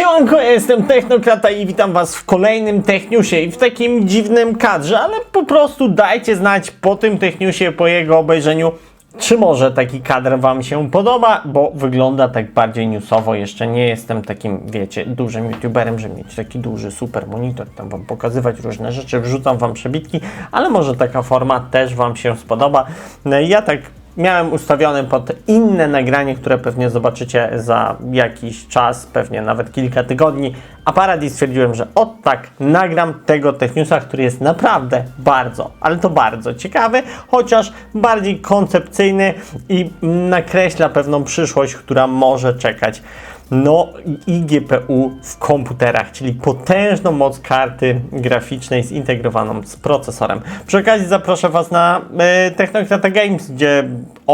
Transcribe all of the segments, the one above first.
Siemanko, jestem Technokrata i witam was w kolejnym Techniusie i w takim dziwnym kadrze, ale po prostu dajcie znać po tym Techniusie, po jego obejrzeniu, czy może taki kadr wam się podoba, bo wygląda tak bardziej newsowo. Jeszcze nie jestem takim, wiecie, dużym youtuberem, żeby mieć taki duży super monitor, tam wam pokazywać różne rzeczy, wrzucam wam przebitki, ale może taka forma też wam się spodoba. No Ja tak miałem ustawione pod inne nagranie, które pewnie zobaczycie za jakiś czas, pewnie nawet kilka tygodni, aparat i stwierdziłem, że od tak nagram tego Techniusa, który jest naprawdę bardzo, ale to bardzo ciekawy, chociaż bardziej koncepcyjny i nakreśla pewną przyszłość, która może czekać. No i GPU w komputerach, czyli potężną moc karty graficznej zintegrowaną z procesorem. Przy okazji zaproszę Was na y, Technokrata Games, gdzie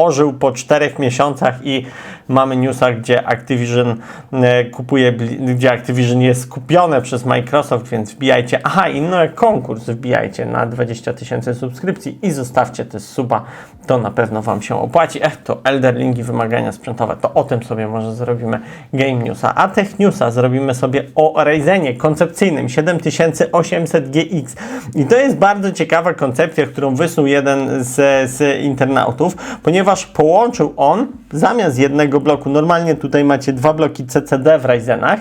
ożył po czterech miesiącach i mamy newsa, gdzie Activision y, kupuje, gdzie Activision jest skupione przez Microsoft, więc wbijajcie. Aha, i no konkurs wbijajcie na 20 tysięcy subskrypcji i zostawcie też suba, to na pewno Wam się opłaci. Ech, to Elderlingi wymagania sprzętowe, to o tym sobie może zrobimy Game Newsa. A Tech Newsa zrobimy sobie o Ryzenie koncepcyjnym 7800GX. I to jest bardzo ciekawa koncepcja, którą wysnuł jeden z, z internautów, ponieważ połączył on zamiast jednego bloku, normalnie tutaj macie dwa bloki CCD w Ryzenach,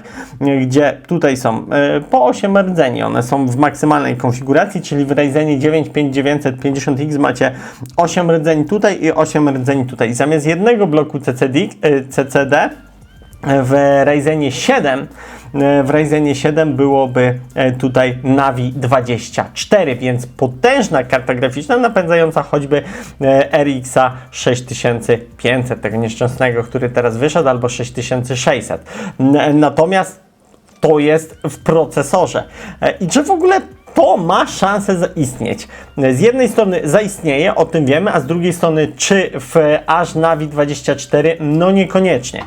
gdzie tutaj są e, po 8 rdzeni, one są w maksymalnej konfiguracji, czyli w Ryzenie 9 5950X macie 8 rdzeni tutaj i 8 rdzeni tutaj. Zamiast jednego bloku CCD, e, CCD w Ryzenie 7 e, w Ryzenie 7 byłoby e, tutaj Navi 24, więc potężna karta graficzna napędzająca choćby e, RX 6500, tego nieszczęsnego, który teraz wyszedł, albo 6600. N- Natomiast to jest w procesorze. E, I czy w ogóle to ma szansę zaistnieć? Z jednej strony zaistnieje, o tym wiemy, a z drugiej strony czy w aż Navi 24? No niekoniecznie.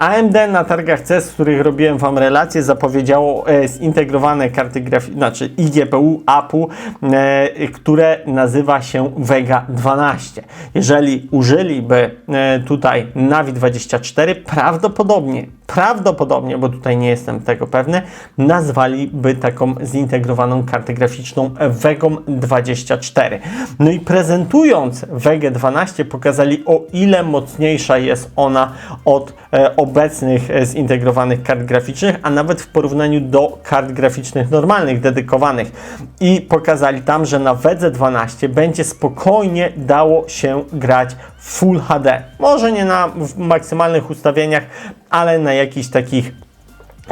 AMD na targach CES, z których robiłem Wam relacje, zapowiedziało e, zintegrowane karty graficzne, znaczy iGPU APU, e, które nazywa się Vega 12. Jeżeli użyliby e, tutaj Navi 24, prawdopodobnie, prawdopodobnie, bo tutaj nie jestem tego pewny, nazwaliby taką zintegrowaną kartę graficzną Vegą 24. No i prezentując Vega 12 pokazali o ile mocniejsza jest ona od e, obecnych e, zintegrowanych kart graficznych, a nawet w porównaniu do kart graficznych normalnych, dedykowanych. I pokazali tam, że na Wedze 12 będzie spokojnie dało się grać Full HD. Może nie na maksymalnych ustawieniach, ale na jakichś takich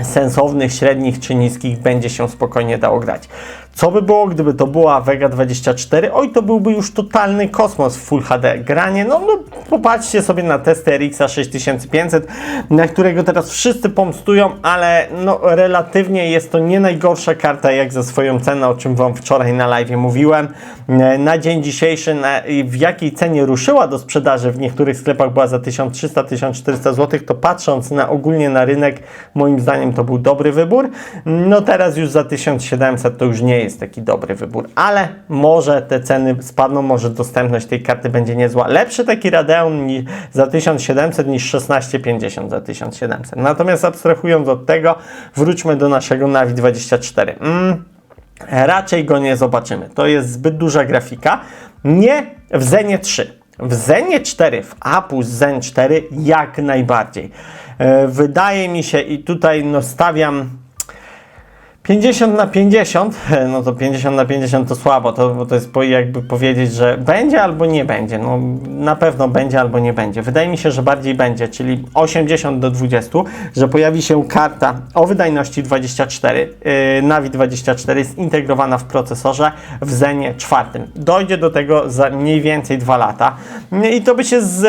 sensownych, średnich czy niskich będzie się spokojnie dało grać. Co by było, gdyby to była Vega 24? Oj, to byłby już totalny kosmos w Full HD. Granie, no, no popatrzcie sobie na testy RX 6500, na którego teraz wszyscy pomstują, ale no relatywnie jest to nie najgorsza karta jak za swoją cenę, o czym Wam wczoraj na live mówiłem. E, Na dzień dzisiejszy, na, w jakiej cenie ruszyła do sprzedaży, w niektórych sklepach była za 1300-1400 zł, to patrząc na ogólnie na rynek, moim zdaniem to był dobry wybór. No teraz już za 1700 to już nie jest taki dobry wybór, ale może te ceny spadną, może dostępność tej karty będzie niezła. Lepszy taki Radeon za 1700 niż 1650 za 1700. Natomiast abstrahując od tego, wróćmy do naszego Navi 24. Mm, raczej go nie zobaczymy. To jest zbyt duża grafika. Nie w Zenie 3. W Zenie 4, w Apu Zen 4 jak najbardziej. E, Wydaje mi się i tutaj no stawiam 50 na 50, no to 50 na 50 to słabo, to, bo to jest jakby powiedzieć, że będzie albo nie będzie. No na pewno będzie albo nie będzie. Wydaje mi się, że bardziej będzie, czyli 80 do 20, że pojawi się karta o wydajności 24, yy, Navi 24 zintegrowana w procesorze w Zenie 4. Dojdzie do tego za mniej więcej 2 lata i to by się z,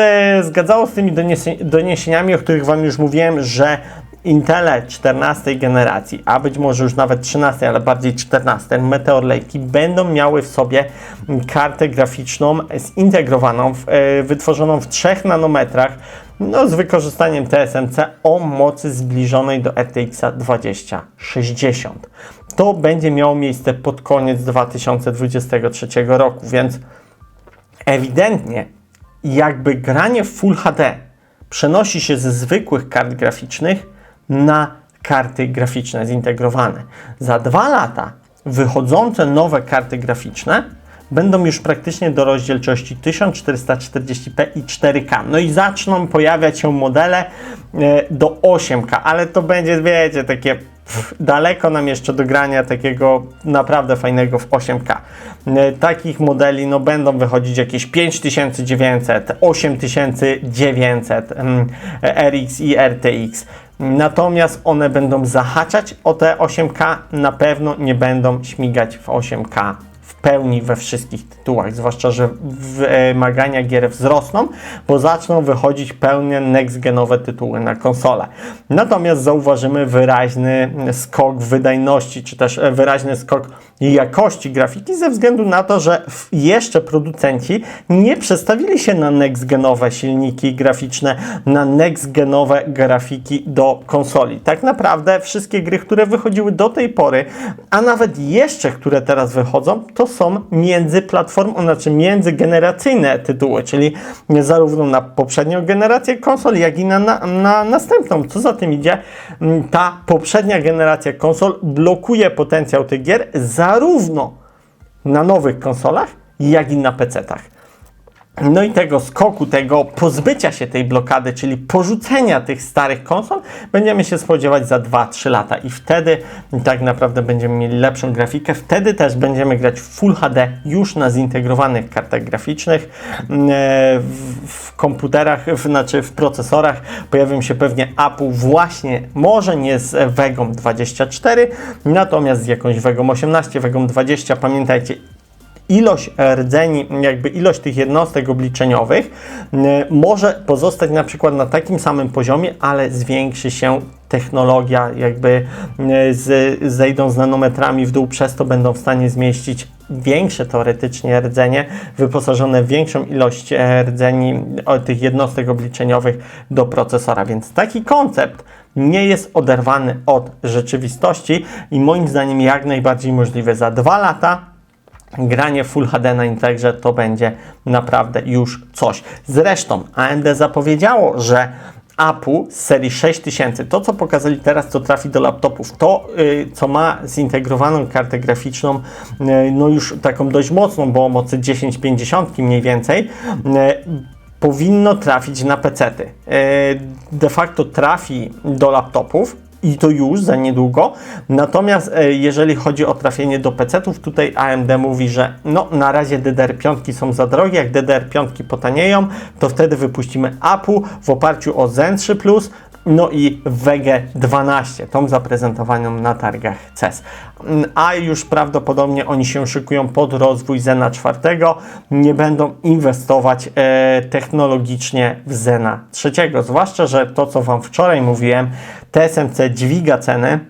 zgadzało z tymi doniesi- doniesieniami, o których Wam już mówiłem, że Intele 14 generacji, a być może już nawet 13, ale bardziej 14, Meteor Lake będą miały w sobie kartę graficzną zintegrowaną, w, e, wytworzoną w 3 nanometrach, no, z wykorzystaniem TSMC o mocy zbliżonej do RTX 2060. To będzie miało miejsce pod koniec 2023 roku, więc ewidentnie jakby granie w Full HD przenosi się ze zwykłych kart graficznych na karty graficzne zintegrowane. Za dwa lata wychodzące nowe karty graficzne będą już praktycznie do rozdzielczości 1440p i 4K. No i zaczną pojawiać się modele e, do 8K, ale to będzie, wiecie, takie daleko nam jeszcze do grania takiego naprawdę fajnego w 8K. E, Takich modeli no, będą wychodzić jakieś 5900, 8900 mm, RX i RTX. Natomiast one będą zahaczać o te 8K, na pewno nie będą śmigać w 8K w pełni we wszystkich tytułach, zwłaszcza, że wymagania gier wzrosną, bo zaczną wychodzić pełne next-genowe tytuły na konsolę. Natomiast zauważymy wyraźny skok wydajności, czy też e, wyraźny skok jakości grafiki ze względu na to, że jeszcze producenci nie przestawili się na next-genowe silniki graficzne, na next-genowe grafiki do konsoli. Tak naprawdę wszystkie gry, które wychodziły do tej pory, a nawet jeszcze, które teraz wychodzą, to są międzyplatform, znaczy międzygeneracyjne tytuły, czyli zarówno na poprzednią generację konsol, jak i na, na, na następną. Co za tym idzie, m, ta poprzednia generacja konsol blokuje potencjał tych gier zarówno na nowych konsolach, jak i na PC-tach. No i tego skoku, tego pozbycia się tej blokady, czyli porzucenia tych starych konsol, będziemy się spodziewać za 2-3 lata i wtedy tak naprawdę będziemy mieli lepszą grafikę. Wtedy też będziemy grać w Full HD już na zintegrowanych kartach graficznych. Mm, e, W, komputerach, w, znaczy w procesorach pojawią się pewnie Apple właśnie, może nie z Vegą 24, natomiast z jakąś Vegą 18, Vegą 20. Pamiętajcie, ilość rdzeni, jakby ilość tych jednostek obliczeniowych może pozostać na przykład na takim samym poziomie, ale zwiększy się technologia, jakby z, zejdą z nanometrami w dół, przez to będą w stanie zmieścić większe teoretycznie rdzenie, wyposażone w większą ilość e, rdzeni tych jednostek obliczeniowych do procesora, więc taki koncept nie jest oderwany od rzeczywistości i moim zdaniem jak najbardziej możliwe za dwa lata granie Full HD na Integrze to będzie naprawdę już coś. Zresztą AMD zapowiedziało, że Apple z serii 6000, to co pokazali teraz, co trafi do laptopów, to y, co ma zintegrowaną kartę graficzną, y, no już taką dość mocną, bo o mocy 1050 mniej więcej, y, powinno trafić na PC-ty. Y, De facto trafi do laptopów, i to już za niedługo. Natomiast e, jeżeli chodzi o trafienie do PC-ów, tutaj AMD mówi, że no na razie DDR5 są za drogie, jak DDR5 potanieją, to wtedy wypuścimy APU w oparciu o Zen 3 Plus, no i Vega 12, tą zaprezentowaną na targach CES. Mm, A już prawdopodobnie oni się szykują pod rozwój Zena 4, nie będą inwestować e, technologicznie w Zena 3. Zwłaszcza, że to co Wam wczoraj mówiłem, TSMC dźwiga ceny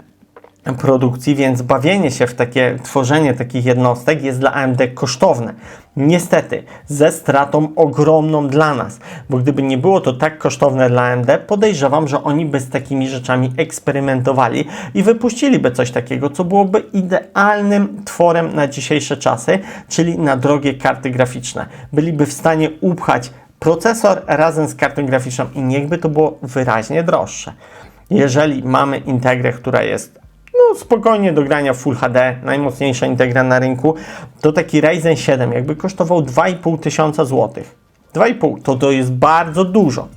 produkcji, więc bawienie się w takie, tworzenie takich jednostek jest dla AMD kosztowne. Niestety, ze stratą ogromną dla nas, bo gdyby nie było to tak kosztowne dla AMD, podejrzewam, że oni by z takimi rzeczami eksperymentowali i wypuściliby coś takiego, co byłoby idealnym tworem na dzisiejsze czasy, czyli na drogie karty graficzne. Byliby w stanie upchać procesor razem z kartą graficzną i niechby to było wyraźnie droższe. Jeżeli mamy integrę, która jest no, spokojnie do grania Full HD, najmocniejsza integra na rynku, to taki Ryzen 7 jakby kosztował 2,5 tysiąca złotych. 2,5 to to jest bardzo dużo,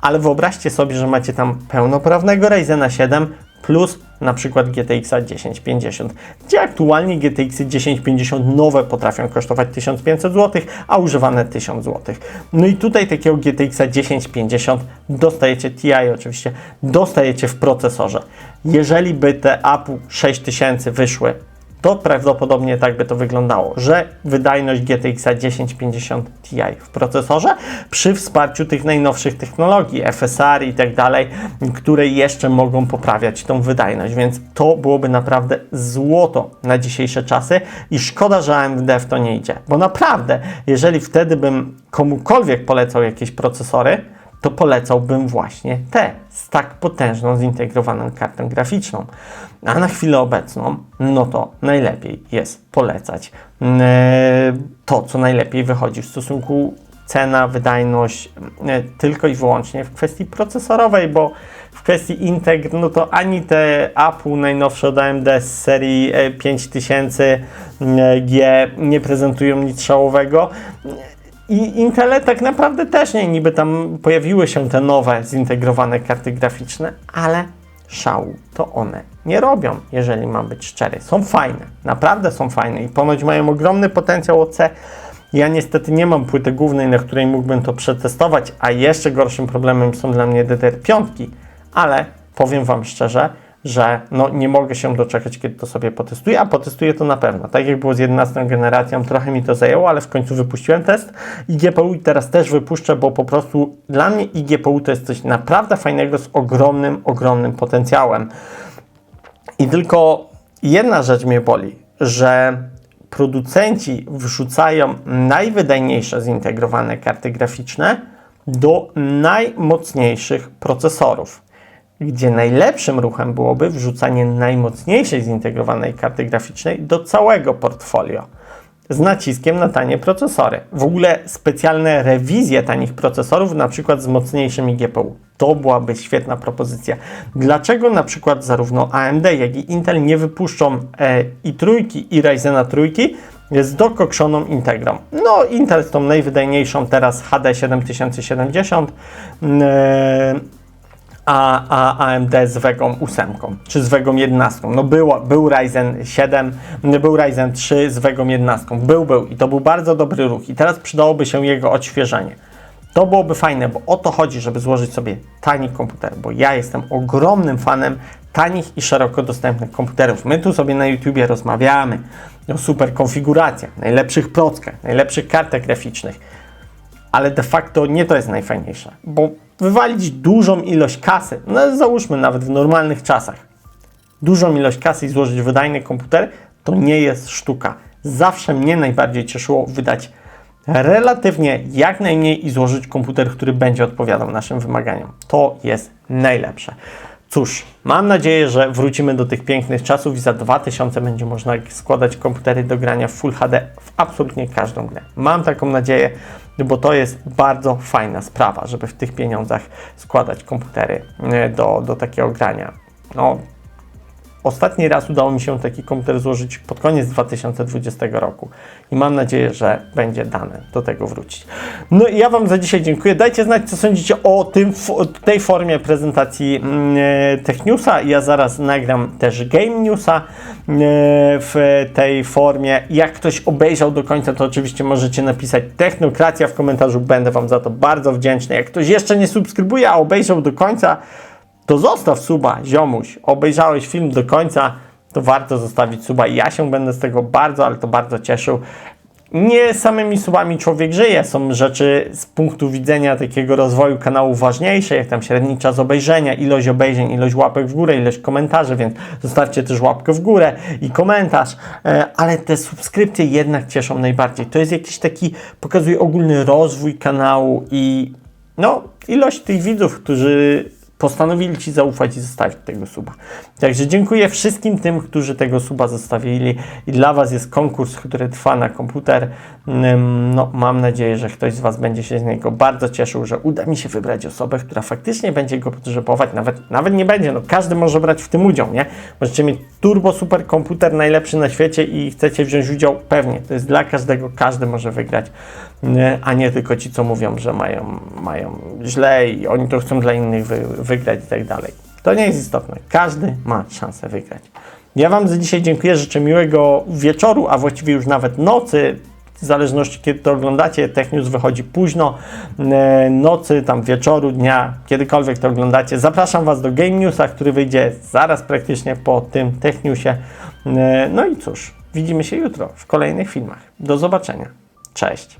ale wyobraźcie sobie, że macie tam pełnoprawnego Ryzena 7 plus na przykład GTX 1050, gdzie aktualnie GTX 1050 nowe potrafią kosztować 1500 zł, a używane 1000 zł. No i tutaj takiego GTX 1050 dostajecie TI oczywiście, dostajecie w procesorze. Jeżeli by te APU 6000 wyszły to prawdopodobnie tak by to wyglądało, że wydajność GTX 1050 Ti w procesorze przy wsparciu tych najnowszych technologii, FSR i tak dalej, które jeszcze mogą poprawiać tą wydajność, więc to byłoby naprawdę złoto na dzisiejsze czasy i szkoda, że AMD w to nie idzie, bo naprawdę, jeżeli wtedy bym komukolwiek polecał jakieś procesory, to polecałbym właśnie te z tak potężną, zintegrowaną kartą graficzną. A na chwilę obecną, no to najlepiej jest polecać mm, to, co najlepiej wychodzi w stosunku cena, wydajność e, tylko i wyłącznie w kwestii procesorowej, bo w kwestii Integ, no to ani te Apple najnowsze od AMD z serii e, 5000G nie prezentują nic szałowego. I Intele tak naprawdę też nie, niby tam pojawiły się te nowe zintegrowane karty graficzne, ale szału to one nie robią, jeżeli mam być szczery. Są fajne, naprawdę są fajne i ponoć mają ogromny potencjał OC. Ja niestety nie mam płyty głównej, na której mógłbym to przetestować, a jeszcze gorszym problemem są dla mnie DDR5, ale powiem Wam szczerze, że no, nie mogę się doczekać, kiedy to sobie potestuję, a potestuję to na pewno. Tak jak było z 11 generacją, trochę mi to zajęło, ale w końcu wypuściłem test i GPU i teraz też wypuszczę, bo po prostu dla mnie IGPU to jest coś naprawdę fajnego z ogromnym, ogromnym potencjałem. I tylko jedna rzecz mnie boli, że producenci wrzucają najwydajniejsze zintegrowane karty graficzne do najmocniejszych procesorów gdzie najlepszym ruchem byłoby wrzucanie najmocniejszej zintegrowanej karty graficznej do całego portfolio z naciskiem na tanie procesory. W ogóle specjalne rewizje tanich procesorów, na przykład z mocniejszymi GPU. To byłaby świetna propozycja. Dlaczego na przykład zarówno AMD, jak i Intel nie wypuszczą e, i trójki, i Ryzena trójki z dokokszoną Integrą? No, Intel z tą najwydajniejszą teraz HD 7070. E, a, a AMD z Vegą 8, czy z Vegą 11. No było, był Ryzen 7, był Ryzen 3 z Vegą 11. Był, był i to był bardzo dobry ruch i teraz przydałoby się jego odświeżenie. To byłoby fajne, bo o to chodzi, żeby złożyć sobie tani komputer, bo ja jestem ogromnym fanem tanich i szeroko dostępnych komputerów. My tu sobie na YouTubie rozmawiamy o super konfiguracjach, najlepszych prockach, najlepszych kartach graficznych, ale de facto nie to jest najfajniejsze, bo wywalić dużą ilość kasy, no załóżmy nawet w normalnych czasach, dużą ilość kasy i złożyć wydajny komputer, to nie jest sztuka. Zawsze mnie najbardziej cieszyło wydać relatywnie jak najmniej i złożyć komputer, który będzie odpowiadał naszym wymaganiom. To jest najlepsze. Cóż, mam nadzieję, że wrócimy do tych pięknych czasów i za 2000 będzie można składać komputery do grania w Full HD w absolutnie każdą grę. Mam taką nadzieję, bo to jest bardzo fajna sprawa, żeby w tych pieniądzach składać komputery e, do, do takiego grania. No, Ostatni raz udało mi się taki komputer złożyć pod koniec 2020 roku i mam nadzieję, że będzie dane do tego wrócić. No i ja Wam za dzisiaj dziękuję. Dajcie znać, co sądzicie o tym, tej formie prezentacji mm, e, Tech Newsa. Ja zaraz nagram też Game Newsa e, w tej formie. Jak ktoś obejrzał do końca, to oczywiście możecie napisać Technokracja w komentarzu. Będę Wam za to bardzo wdzięczny. Jak ktoś jeszcze nie subskrybuje, a obejrzał do końca, to zostaw suba, ziomuś. Obejrzałeś film do końca, to warto zostawić suba. Ja się będę z tego bardzo, ale to bardzo cieszył. Nie samymi subami człowiek żyje, są rzeczy z punktu widzenia takiego rozwoju kanału ważniejsze, jak tam średni czas obejrzenia, ilość obejrzeń, ilość łapek w górę, ilość komentarzy, więc zostawcie też łapkę w górę i komentarz, e, ale te subskrypcje jednak cieszą najbardziej. To jest jakiś taki, pokazuje ogólny rozwój kanału i no, ilość tych widzów, którzy postanowili Ci zaufać i zostawić tego suba. Także dziękuję wszystkim tym, którzy tego suba zostawili i dla Was jest konkurs, który trwa na komputer. No, mam nadzieję, że ktoś z Was będzie się z niego bardzo cieszył, że uda mi się wybrać osobę, która faktycznie będzie go potrzebować. Nawet, nawet nie będzie, no każdy może brać w tym udział, nie? Możecie mieć turbo super komputer najlepszy na świecie i chcecie wziąć udział, pewnie. To jest dla każdego, każdy może wygrać, a nie tylko ci, co mówią, że mają, mają źle i oni to chcą dla innych wy, wygrać i tak dalej. To nie jest istotne. Każdy ma szansę wygrać. Ja Wam za dzisiaj dziękuję. Życzę miłego wieczoru, a właściwie już nawet nocy. W zależności kiedy to oglądacie, Tech News wychodzi późno, e, nocy, tam wieczoru, dnia, kiedykolwiek to oglądacie. Zapraszam Was do Game Newsa, który wyjdzie zaraz praktycznie po tym Tech Newsie. E, no i cóż, widzimy się jutro w kolejnych filmach. Do zobaczenia. Cześć.